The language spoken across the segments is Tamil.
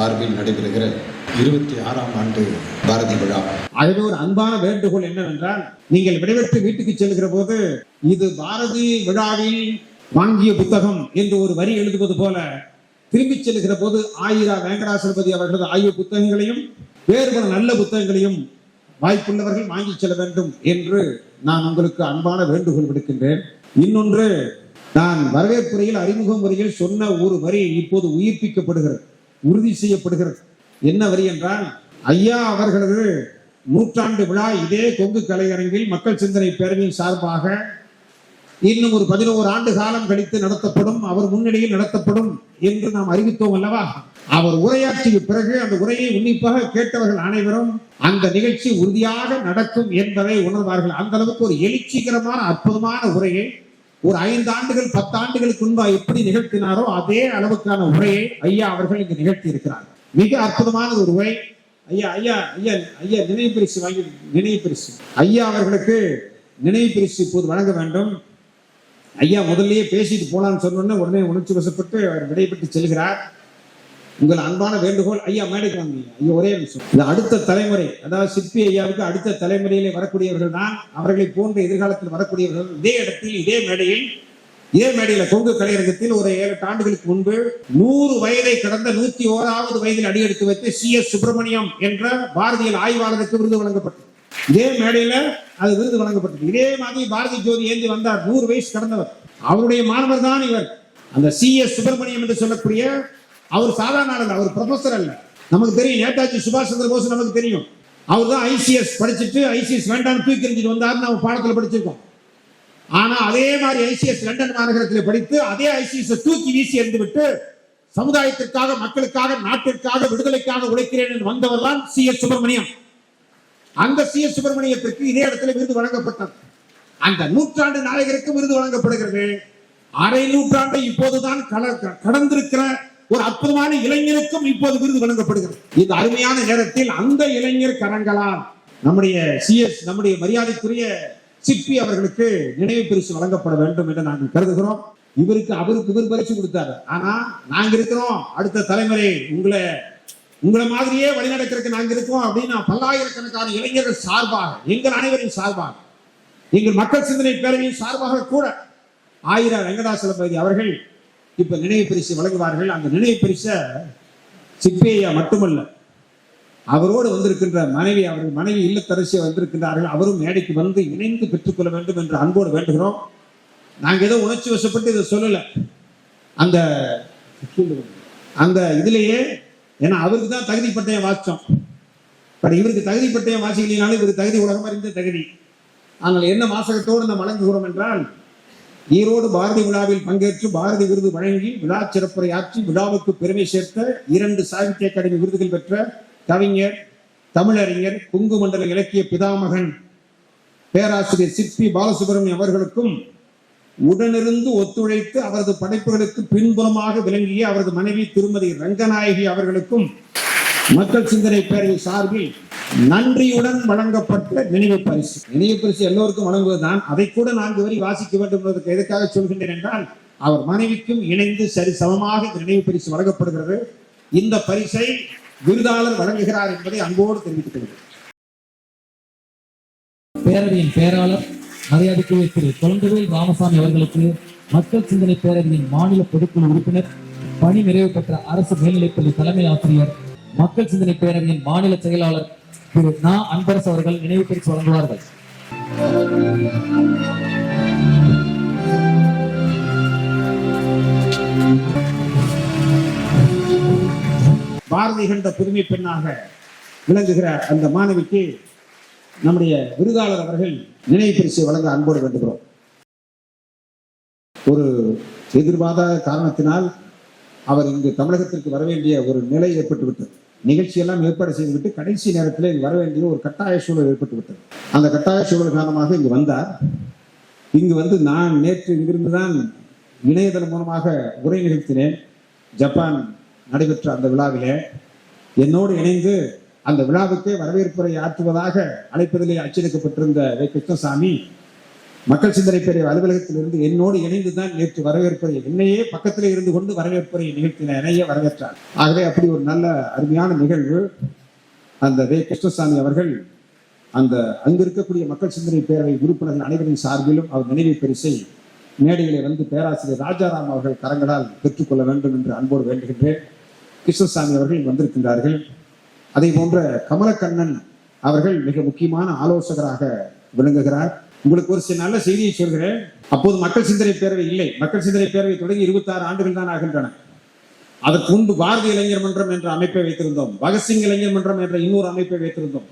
நடைபெறுகிற இருபத்தி ஆறாம் ஆண்டு பாரதி விழா. அதில் ஒரு அன்பான வேண்டுகோள் என்னவென்றால் நீங்கள் விடைபெற்று வீட்டுக்கு செல்கிற போது இது பாரதி விழாவில் வாங்கிய புத்தகம் என்று ஒரு வரி எழுதுவது போல திரும்பி செல்கிற போது ஆயிரா வெங்கடாசலபதி அவர்களது ஆய்வு புத்தகங்களையும் வேறு பல நல்ல புத்தகங்களையும் வாய்ப்புள்ளவர்கள் வாங்கி செல்ல வேண்டும் என்று நான் உங்களுக்கு அன்பான வேண்டுகோள் விடுக்கின்றேன். இன்னொன்று நான் வரவேற்புரையில் அறிமுக முறையில் சொன்ன ஒரு வரி இப்போது உயிர்ப்பிக்கப்படுகிறது. உறுதி செய்யப்படுகிறது. என்ன வரி என்றால் ஐயா அவர்களது நூற்றாண்டு விழா இதே கொங்கு கலையரங்கில் மக்கள் சிந்தனை பேரவையின் சார்பாக இன்னும் ஒரு பதினோரு ஆண்டு காலம் கழித்து நடத்தப்படும் அவர் முன்னிலையில் நடத்தப்படும் என்று நாம் அறிவித்தோம் அல்லவா? அவர் உரையாற்றிய பிறகு அந்த உரையை உன்னிப்பாக கேட்டவர்கள் அனைவரும் அந்த நிகழ்ச்சி உறுதியாக நடக்கும் என்பதை உணர்வார்கள். அந்த அளவுக்கு ஒரு எழுச்சிகரமான அற்புதமான உரையை ஒரு ஐந்து ஆண்டுகள் பத்து ஆண்டுகளுக்கு முன்பா எப்படி நிகழ்த்தினாரோ அதே அளவுக்கான உரையை ஐயா அவர்கள் இங்கு நிகழ்த்தி இருக்கிறார் மிக அற்புதமான ஒரு உரை. ஐயா ஐயா ஐயா ஐயா நினைவு பரிசு வாங்கி நினைவு பரிசு. ஐயா அவர்களுக்கு நினைவு பரிசு இப்போது வழங்க வேண்டும். ஐயா முதல்லயே பேசிட்டு போலான்னு சொன்னோன்னே உடனே உணர்ச்சி வசப்பட்டு அவர் விடைபெற்று செல்கிறார். உங்கள் அன்பான வேண்டுகோள் ஐயா மேடைக்கு வாங்க ஐயா ஒரே நிமிஷம். இது அடுத்த தலைமுறை அதாவது சிற்பி ஐயாவுக்கு அடுத்த தலைமுறையிலே வரக்கூடியவர்கள் தான் அவர்களை போன்ற எதிர்காலத்தில் வரக்கூடியவர்கள் இதே இடத்தில் இதே மேடையில் இதே மேடையில கொங்கு கலையரங்கத்தில் ஒரு ஏழு எட்டு ஆண்டுகளுக்கு முன்பு நூறு வயதை கடந்த நூத்தி ஓராவது வயதில் அடியெடுத்து வைத்து சி எஸ் சுப்பிரமணியம் என்ற பாரதியல் ஆய்வாளருக்கு விருது வழங்கப்பட்டது. இதே மேடையில அது விருது வழங்கப்பட்டது. இதே மாதிரி பாரதி ஜோதி ஏந்தி வந்தார் நூறு வயசு கடந்தவர். அவருடைய மாணவர் தான் இவர். அந்த சி எஸ் சுப்பிரமணியம் என்று சொல்லக்கூடிய அவர் சாதாரண ஆள் அவர் ப்ரொஃபஸர் அல்ல. நமக்கு தெரியும் நேதாஜி சுபாஷ் சந்திர போஸ் நமக்கு தெரியும். அவர் தான் ஐசிஎஸ் படிச்சுட்டு ஐசிஎஸ் வேண்டாம்னு தூக்கி எறிஞ்சிட்டு வந்தார்னு நம்ம பாடத்தில் படிச்சிருக்கோம். ஆனால் அதே மாதிரி ஐசிஎஸ் லண்டன் மாநகரத்தில் படித்து அதே ஐசிஎஸ் தூக்கி வீசி எறிந்து விட்டு சமுதாயத்திற்காக மக்களுக்காக நாட்டிற்காக விடுதலைக்காக உழைக்கிறேன் என்று வந்தவர் தான் சி எஸ் சுப்பிரமணியம். அந்த சி எஸ் சுப்பிரமணியத்திற்கு இதே இடத்துல விருது வழங்கப்பட்டது. அந்த நூற்றாண்டு நாயகருக்கு விருது வழங்கப்படுகிறது. அரை நூற்றாண்டை இப்போதுதான் கல- கடந்திருக்கிற ஒரு அற்புதமான இளைஞருக்கும் இப்போது விருது வழங்கப்படுகிறது. இந்த அருமையான நேரத்தில் அந்த இளைஞர் கரங்களால் நம்முடைய சிஎஸ் நம்முடைய மரியாதைக்குரிய சிற்பி அவர்களுக்கு நினைவு பரிசு வழங்கப்பட வேண்டும் என்று நாங்கள் கருதுகிறோம். இவருக்கு அவருக்கு இவர் பரிசு கொடுத்தாரு. ஆனா நாங்க இருக்கிறோம். அடுத்த தலைமுறை உங்களை உங்களை மாதிரியே வழிநடக்கிறதுக்கு நாங்க இருக்கோம் அப்படின்னு பல்லாயிரக்கணக்கான இளைஞர்கள் சார்பாக எங்கள் அனைவரின் சார்பாக எங்கள் மக்கள் சிந்தனை பேரவையின் சார்பாக கூட ஆயிரம் வெங்கடாசலபதி அவர்கள் இப்ப நினைவு பரிசு வழங்குவார்கள். அந்த நினைவு பரிசை சிப்பேயா மட்டுமல்ல அவரோடு வந்திருக்கின்ற மனைவி அவர்கள் மனைவி இல்லத்தரசி வந்திருக்கின்றார்கள். அவரும் மேடைக்கு வந்து இணைந்து பெற்றுக்கொள்ள வேண்டும் என்று அன்போடு வேண்டுகிறோம். நாங்கள் ஏதோ உணர்ச்சி வசப்பட்டு இதை சொல்லல. அந்த அந்த இதுலேயே ஏன்னா அவருக்கு தான் தகுதி பட்டயம் பட் இவருக்கு தகுதி பட்டயம் இவருக்கு தகுதி உலகம் அறிந்த தகுதி. ஆனால் என்ன வாசகத்தோடு நாம் வழங்குகிறோம் என்றால் ஈரோடு பாரதி விழாவில் பங்கேற்று பாரதி விருது வழங்கி விழா சிறப்புரை ஆற்றி விழாவுக்கு பெருமை சேர்த்த இரண்டு சாகித்ய அகாடமி விருதுகள் பெற்ற கவிஞர் தமிழறிஞர் குங்கு மண்டல இலக்கிய பிதாமகன் பேராசிரியர் சிற்பி பாலசுப்ரமணியம் அவர்களுக்கும் உடனிருந்து ஒத்துழைத்து அவரது படைப்புகளுக்கு பின்புலமாக விளங்கிய அவரது மனைவி திருமதி ரங்கநாயகி அவர்களுக்கும் மக்கள் சிந்தனை பேரவை சார்பில் நன்றியுடன் வழங்கப்பட்ட நினைவு பரிசு. நினைவு பரிசு எல்லோருக்கும் வழங்குவதுதான். அதை கூட நான்கு வரி வாசிக்க வேண்டும் என்பதற்கு எதுக்காக சொல்கின்றேன் என்றால் அவர் மனைவிக்கும் இணைந்து சரி சமமாக இந்த நினைவு பரிசு வழங்கப்படுகிறது. இந்த பரிசை விருதாளர் வழங்குகிறார் என்பதை அன்போடு தெரிவித்துக் கொள்கிறேன். பேரவையின் பேராளர் மரியாதைக்குரிய திரு குழந்தைவேல் ராமசாமி அவர்களுக்கு மக்கள் சிந்தனை பேரவையின் மாநில பொதுக்குழு உறுப்பினர் பணி நிறைவு பெற்ற அரசு மேல்நிலைப்பள்ளி தலைமை ஆசிரியர் மக்கள் சிந்தனை பேரவையின் மாநில செயலாளர் திரு நா அன்பரசு அவர்கள் நினைவு பரிசு வழங்குவார்கள். பாரதி கண்ட புதுமை பெண்ணாக விளங்குகிற அந்த மாணவிக்கு நம்முடைய விருதாளர் அவர்கள் நினைவு பரிசு வழங்க அன்போடு வேண்டுகிறோம். ஒரு எதிர்பாராத காரணத்தினால் அவர் இங்கு தமிழகத்திற்கு வர வேண்டிய ஒரு நிலை ஏற்பட்டுவிட்டது. நிகழ்ச்சியெல்லாம் ஏற்பாடு செய்துவிட்டு கடைசி நேரத்தில் இங்கு வர வேண்டிய ஒரு கட்டாய சூழல் ஏற்பட்டு விட்டது. அந்த கட்டாய சூழல் காரணமாக இங்கு வந்தார். இங்கு வந்து நான் நேற்று இங்கிருந்து தான் இணையதளம் மூலமாக உரை நிகழ்த்தினேன். ஜப்பான் நடைபெற்ற அந்த விழாவிலே என்னோடு இணைந்து அந்த விழாவுக்கே வரவேற்புரை ஆற்றுவதாக அழைப்பதிலே அச்சடிக்கப்பட்டிருந்த வே. கிருஷ்ணசாமி மக்கள் சிந்தனை பேரவை அலுவலகத்திலிருந்து என்னோடு இணைந்து தான் நேற்று வரவேற்புரை என்னையே பக்கத்தில் இருந்து கொண்டு வரவேற்புரை நிகழ்த்தின என்னையே வரவேற்றார். ஆகவே அப்படி ஒரு நல்ல அருமையான நிகழ்வு. அந்த வே. கிருஷ்ணசாமி அவர்கள் அந்த அங்கு இருக்கக்கூடிய மக்கள் சிந்தனை பேரவை உறுப்பினர்கள் அனைவரின் சார்பிலும் அவர் நினைவு பரிசை மேடைகளை வந்து பேராசிரியர் ராஜாராம் அவர்கள் கரங்களால் பெற்றுக்கொள்ள வேண்டும் என்று அன்போடு வேண்டுகின்றேன். கிருஷ்ணசாமி அவர்கள் வந்திருக்கின்றார்கள். அதே போன்ற கமலக்கண்ணன் அவர்கள் மிக முக்கியமான ஆலோசகராக விளங்குகிறார். உங்களுக்கு ஒரு சில நல்ல செய்தியை சொல்கிறேன். அப்போது மக்கள் சிந்தனை பேரவை இல்லை. மக்கள் சிந்தனை பேரவை தொடங்கி இருபத்தி ஆறு ஆண்டுகள் தான் ஆகின்றன. அதற்கு முன்பு பாரதிய இளைஞர் மன்றம் என்ற அமைப்பை வைத்திருந்தோம். பகத்சிங் இளைஞர் மன்றம் என்ற இன்னொரு அமைப்பை வைத்திருந்தோம்.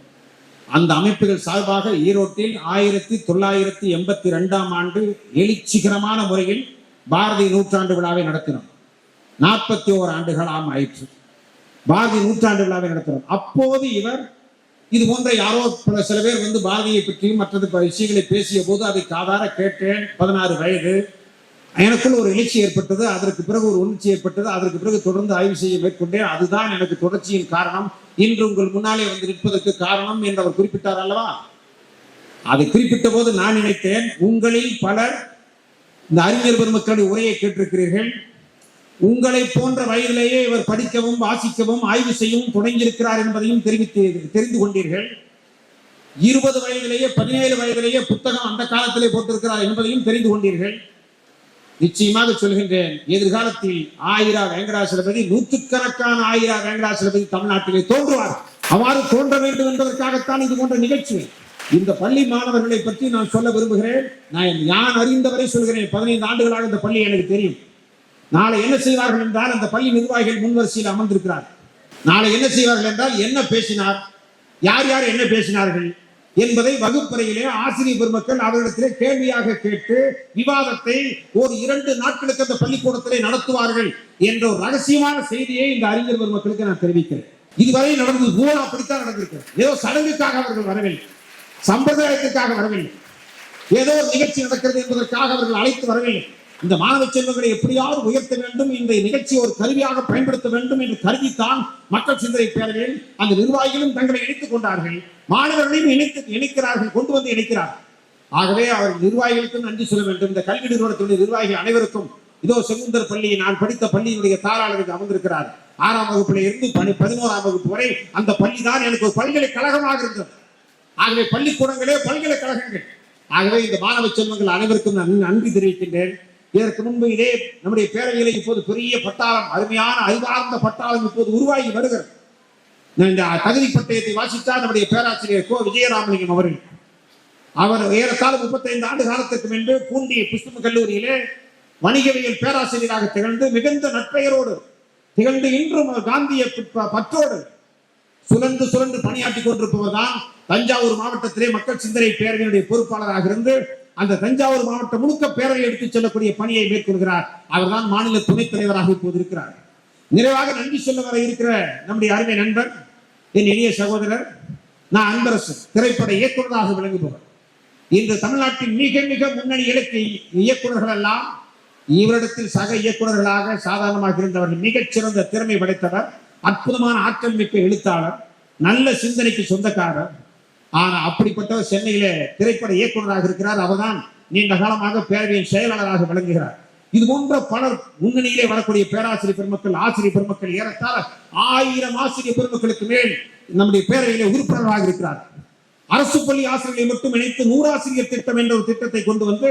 அந்த அமைப்புகள் சார்பாக ஈரோட்டில் ஆயிரத்தி தொள்ளாயிரத்தி எண்பத்தி ரெண்டாம் ஆண்டு எழுச்சிகரமான முறையில் பாரதி நூற்றாண்டு விழாவை நடத்தினோம். நாற்பத்தி ஓரு ஆண்டுகளாம் ஆயிற்று. பாரதி நூற்றாண்டு விழாவை நடத்தினோம். அப்போது இவர் இது போன்ற யாரோ பல சில பேர் வந்து பாரதியை பற்றியும் மற்றது பல விஷயங்களை பேசிய போது அதை காதார கேட்டேன். பதினாறு வயது. எனக்குள்ள ஒரு எழுச்சி ஏற்பட்டது. அதற்கு பிறகு ஒரு உணர்ச்சி ஏற்பட்டது. அதற்கு பிறகு தொடர்ந்து ஆய்வு செய்ய மேற்கொண்டேன். அதுதான் எனக்கு தொடர்ச்சியின் காரணம். இன்று உங்கள் முன்னாலே வந்து நிற்பதற்கு காரணம் என்று அவர் குறிப்பிட்டார் அல்லவா? அதை குறிப்பிட்ட போது நான் நினைத்தேன் உங்களில் பலர் இந்த அறிஞர் பெருமக்களுடைய உரையை கேட்டிருக்கிறீர்கள். உங்களை போன்ற வயதிலேயே இவர் படிக்கவும் வாசிக்கவும் ஆய்வு செய்யவும் தொடங்கியிருக்கிறார் என்பதையும் தெரிவித்து தெரிந்து கொண்டீர்கள். இருபது வயதிலேயே பதினேழு வயதிலேயே புத்தகம் அந்த காலத்திலே போட்டிருக்கிறார் என்பதையும் தெரிந்து கொண்டீர்கள். நிச்சயமாக சொல்கின்றேன் எதிர்காலத்தில் ஆயிரா வெங்கடாசலபதி நூற்றுக்கணக்கான ஆயிரா வெங்கடாசலபதி தமிழ்நாட்டிலே தோன்றுவார். அவ்வாறு தோன்ற வேண்டும் என்பதற்காகத்தான் இது போன்ற நிகழ்ச்சி. இந்த பள்ளி மாணவர்களை பற்றி நான் சொல்ல விரும்புகிறேன். நான் யான் அறிந்தவரை சொல்கிறேன். பதினைந்து ஆண்டுகளாக இந்த பள்ளி எனக்கு தெரியும். நாளை என்ன செய்வார்கள் என்றால் அந்த பள்ளி நிர்வாகிகள் முன்வரிசையில் அமர்ந்திருக்கிறார். நாளை என்ன செய்வார்கள் என்றால் என்ன பேசினார்? யார் யார் என்ன பேசினார்கள்? என்பதை வகுப்பறையிலே ஆசிரியர் பெருமக்கள் அவர்களிடத்திலே கேள்வியாக கேட்டு விவாதத்தை ஒரு இரண்டு நாட்களுக்கு அந்த பள்ளிக்கூடத்திலே நடத்துவார்கள் என்ற ஒரு ரகசியமான செய்தியை இந்த அறிஞர் பெருமக்களுக்கு நான் தெரிவிக்கிறேன். இதுவரை நடந்தது பூரா அப்படித்தான் நடந்திருக்கு ஏதோ சடங்குக்காக அவர்கள் வரவில்லை. சம்பிரதாயத்துக்காக வரவில்லை. ஏதோ நிகழ்ச்சி நடக்கிறது என்பதற்காக அவர்கள் அழைத்து வரவில்லை. இந்த மாணவ செல்வங்களை எப்படியாவது உயர்த்த வேண்டும் இந்த நிகழ்ச்சியை ஒரு கருவியாக பயன்படுத்த வேண்டும் என்று கருதித்தான் மக்கள் சிந்தனை பேரவையில் அந்த நிர்வாகிகளும் தங்களை இணைத்துக் கொண்டார்கள். மாணவர்களையும் இணைத்து இணைக்கிறார்கள் கொண்டு வந்து இணைக்கிறார்கள் ஆகவே அவர் நிர்வாகிகளுக்கும் நன்றி சொல்ல வேண்டும். இந்த கல்வி நிறுவனத்துடைய நிர்வாகிகள் அனைவருக்கும் இதோ செங்குந்தர் பள்ளி நான் படித்த பள்ளியினுடைய தாராளருக்கு அமர்ந்திருக்கிறார். ஆறாம் வகுப்பில் இருந்து பனி பதினோராம் வகுப்பு வரை அந்த பள்ளி தான் எனக்கு ஒரு பல்கலைக்கழகமாக இருந்தது. ஆகவே பள்ளிக்கூடங்களே பல்கலைக்கழகங்கள். ஆகவே இந்த மாணவ செல்வங்கள் அனைவருக்கும் நான் நன்றி தெரிவிக்கின்றேன். இதற்கு முன்பு நம்முடைய பேரவையிலே இப்போது பெரிய பட்டாளம் அருமையான அறிவார்ந்த பட்டாளம் இப்போது உருவாகி வருகிறது. இந்த தகுதி பட்டயத்தை வாசித்தார் நம்முடைய பேராசிரியர் கோ. விஜயராமலிங்கம் அவர்கள் அவர் ஏறத்தாழ முப்பத்தைந்து ஆண்டு காலத்திற்கு முன்பு பூண்டி புஷ்ப கல்லூரியிலே வணிகவியல் பேராசிரியராக திகழ்ந்து மிகுந்த நட்பெயரோடு திகழ்ந்து இன்றும் காந்திய பற்றோடு சுழன்று சுழன்று பணியாற்றி கொண்டிருப்பவர் தான் தஞ்சாவூர் மாவட்டத்திலே மக்கள் சிந்தனை பேரவையினுடைய பொறுப்பாளராக இருந்து அந்த தஞ்சாவூர் மாவட்டம் முழுக்க பேரவை எடுத்துச் செல்லக்கூடிய பணியை மேற்கொள்கிறார். அவர்தான் மாநில துணைத் தலைவராக இப்போது இருக்கிறார். நிறைவாக நன்றி சொல்ல வர இருக்கிற நம்முடைய அருமை நண்பர் என் இனிய சகோதரர் நான் அன்பரசு திரைப்பட இயக்குநராக விளங்குபவர். இன்று தமிழ்நாட்டின் மிக மிக முன்னணி இலக்கிய இயக்குநர்கள் எல்லாம் இவரிடத்தில் சக இயக்குநர்களாக சாதாரணமாக இருந்தவர்கள் மிகச்சிறந்த திறமை படைத்தவர் அற்புதமான ஆற்றல் மிக்க எழுத்தாளர் நல்ல சிந்தனைக்கு சொந்தக்காரர் ஆனா அப்படிப்பட்டவர் சென்னையில திரைப்பட இயக்குநராக இருக்கிறார். அவர்தான் நீண்ட காலமாக பேரவையின் செயலாளராக விளங்குகிறார். இது போன்ற பலர் முன்னணியிலே வரக்கூடிய பேராசிரியர் பெருமக்கள் ஆசிரியர் பெருமக்கள் ஏறத்தாழ ஆயிரம் ஆசிரியர் பெருமக்களுக்கு மேல் நம்முடைய பேரவையிலே உறுப்பினராக இருக்கிறார். அரசு பள்ளி ஆசிரியர்களை மட்டும் இணைத்து நூறாசிரியர் திட்டம் என்ற ஒரு திட்டத்தை கொண்டு வந்து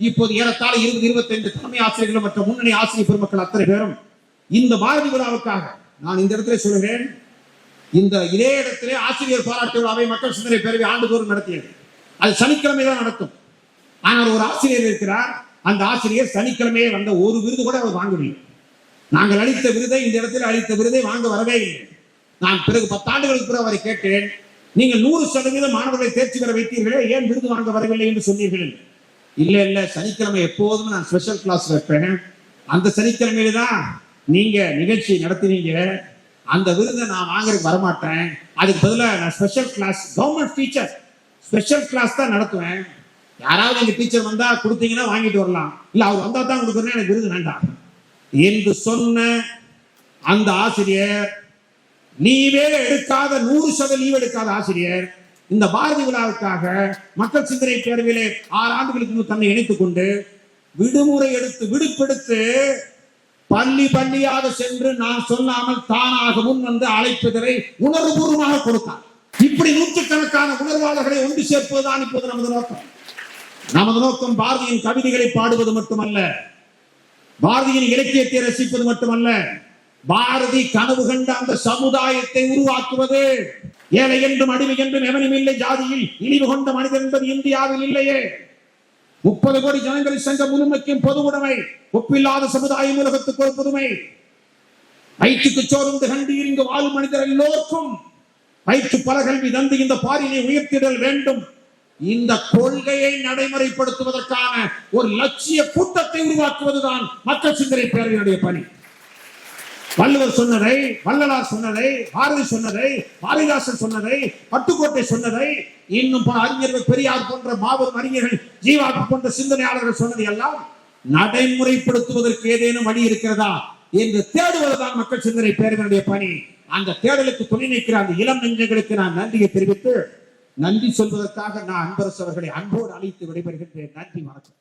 இப்போது ஏறத்தாழ இருபது இருபத்தைந்து தலைமை ஆசிரியர்கள் மற்ற முன்னணி ஆசிரியர் பெருமக்கள் அத்தனை பேரும் இந்த பாரதி விழாவுக்காக நான் இந்த இடத்துல சொல்கிறேன் இந்த இதே இடத்திலே ஆசிரியர் பாராட்டு விழாவை மக்கள் சிந்தனை பேரவை ஆண்டுதோறும் நடத்தியது. அது சனிக்கிழமை தான் நடக்கும் ஆனால் ஒரு ஆசிரியர் இருக்கிறார். அந்த ஆசிரியர் சனிக்கிழமையே வந்த ஒரு விருது கூட அவர் வாங்கவில்லை. நாங்கள் அளித்த விருதை இந்த இடத்தில் அளித்த விருதை வாங்க வரவே இல்லை. நான் பிறகு பத்தாண்டுகளுக்கு பிறகு அவரை கேட்டேன் நீங்கள் நூறு சதவீதம் மாணவர்களை தேர்ச்சி பெற வைத்தீர்களே ஏன் விருது வாங்க வரவில்லை என்று சொன்னீர்கள் இல்ல இல்ல சனிக்கிழமை எப்போதும் நான் ஸ்பெஷல் கிளாஸ் வைப்பேன் அந்த சனிக்கிழமையில தான் நீங்க நிகழ்ச்சி நடத்தினீங்க அந்த விருதை நான் வாங்குறதுக்கு வரமாட்டேன். அதுக்கு பதிலாக நான் special class government teacher special class தான் நடத்துவேன். யாராவது எங்கள் டீச்சர் வந்தால் கொடுத்தீங்கன்னா வாங்கிட்டு வரலாம். இல்லை அவர் வந்தால் தான் கொடுக்குறேன் எனக்கு விருது வேண்டாம். என்று சொன்ன அந்த ஆசிரியர் லீவே எடுக்காத நூறு சதவீதம் லீவ் எடுக்காத ஆசிரியர். இந்த பாரதி விழாவுக்காக மக்கள் சிந்தனை பேரவையிலே ஆறு ஆண்டுகளுக்கு தன்னை இணைத்துக் கொண்டு விடுமுறை எடுத்து விடுப்பெடுத்து பள்ளி பள்ளியாக சென்று நான் சொல்லாமல் தானாக முன் வந்து அழைப்பதனை உணர்வுபூர்வமாக கொடுத்தார். இப்படி நூற்றுக்கணக்கான உணர்வாளர்களை ஒன்று சேர்ப்பதுதான் இப்போது நமது நோக்கம். நமது நோக்கம் பாரதியின் கவிதைகளை பாடுவது மட்டுமல்ல பாரதியின் இலக்கியத்தை ரசிப்பது மட்டுமல்ல பாரதி கனவு கண்ட அந்த சமுதாயத்தை உருவாக்குவது. ஏழை என்றும் அடிமை என்றும் எவனும் இல்லை ஜாதியில் இழிவு கொண்ட மனிதன் என்பது இந்தியாவில் இல்லையே. முப்பது கோடி ஜனங்கள் சென்ற முழுமைக்கும் பொது உடைமை ஒப்பில்லாத சமுதாயம் உலகத்துக்கு ஒரு புதுமை. வயிற்றுக்கு சோர்ந்து கண்டீர் இங்கு வாழும் மனிதர் எல்லோருக்கும் வயிற்று பல கல்வி தந்து இந்த பாரினை உயர்த்திடல் வேண்டும். இந்த கொள்கையை நடைமுறைப்படுத்துவதற்கான ஒரு லட்சிய கூட்டத்தை உருவாக்குவதுதான் மக்கள் சிந்தனை பேரவையினுடைய பணி. வள்ளுவர் சொன்னதை வள்ளலார் சொன்னதை பாரதி சொன்னதை பாரதிதாசன் சொன்னதை பட்டுக்கோட்டை சொன்னதை இன்னும் பல அறிஞர்கள் பெரியார் போன்ற மாபெரும் அறிஞர்கள் ஜீவா போன்ற சிந்தனையாளர்கள் சொன்னதை எல்லாம் நடைமுறைப்படுத்துவதற்கு ஏதேனும் வழி இருக்கிறதா என்று தேடுவதுதான் மக்கள் சிந்தனை பேரவனுடைய பணி. அந்த தேடலுக்கு துணை நிற்கிற அந்த இளம் நெஞ்சங்களுக்கு நான் நன்றியை தெரிவித்து நன்றி சொல்வதற்காக நான் அன்பரசு அவர்களை அன்போடு அழைத்து விடைபெறுகின்றேன். நன்றி வணக்கம்.